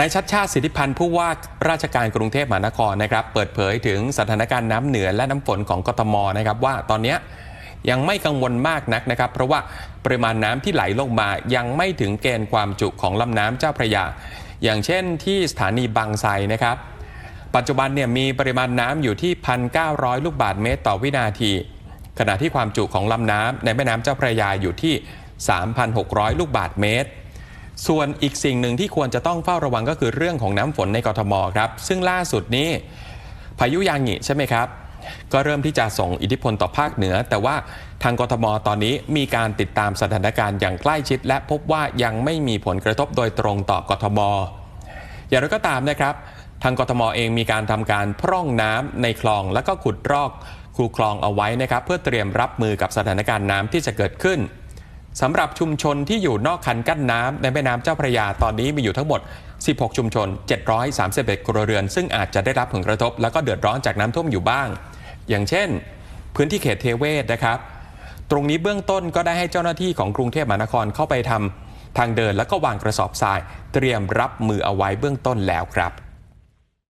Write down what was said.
นายชัดชาติสิทธิพันธ์ผู้ว่าราชการกรุงเทพมหานครนะครับ เปิดเผยถึงสถานการณ์น้ำเหนือและน้ำฝนของกทมนะครับว่าตอนนี้ยังไม่กังวลมากนักนะครับ เพราะว่าปริมาณน้ำที่ไหลลงมายังไม่ถึงเกณฑ์ความจุของลำน้ำเจ้าพระยา อย่างเช่นที่สถานีบางไทรนะครับ ปัจจุบันเนี่ยมีปริมาณน้ำอยู่ที่ 1,900 ลูกบาศก์เมตรต่อวินาที ขณะที่ความจุของลำน้ำในแม่น้ำเจ้าพระยาอยู่ที่ 3,600 ลูกบาศก์เมตร ส่วนอีกสิ่งหนึ่งที่ควรจะต้องเฝ้าระวังก็คือเรื่องของน้ำฝนในกทมครับ ซึ่งล่าสุดนี้พายุยางหิใช่ไหมครับ ก็เริ่มที่จะส่งอิทธิพลต่อภาคเหนือ แต่ว่าทางกทมตอนนี้มีการติดตามสถานการณ์อย่างใกล้ชิด และพบว่ายังไม่มีผลกระทบโดยตรงต่อกทม อย่างไรก็ตามนะครับ ทางกทมเองมีการทำการพร่องน้ำในคลอง แล้วก็ขุดรอกคูคลองเอาไว้นะครับ เพื่อเตรียมรับมือกับสถานการณ์น้ำที่จะเกิดขึ้น สำหรับชุมชนที่อยู่นอกคันกั้นน้ำในแม่น้ำเจ้าพระยาตอนนี้มีอยู่ทั้งหมด 16 ชุมชน 731ครัวเรือน ซึ่งอาจจะได้รับผลกระทบ แล้วก็เดือดร้อนจากน้ำท่วมอยู่บ้าง อย่างเช่น พื้นที่เขตเทเวศนะครับ ตรงนี้เบื้องต้นก็ได้ให้เจ้าหน้าที่ของกรุงเทพมหานครเข้าไปทำทางเดินแล้วก็วางกระสอบทราย เตรียมรับมือเอาไว้เบื้องต้นแล้วครับ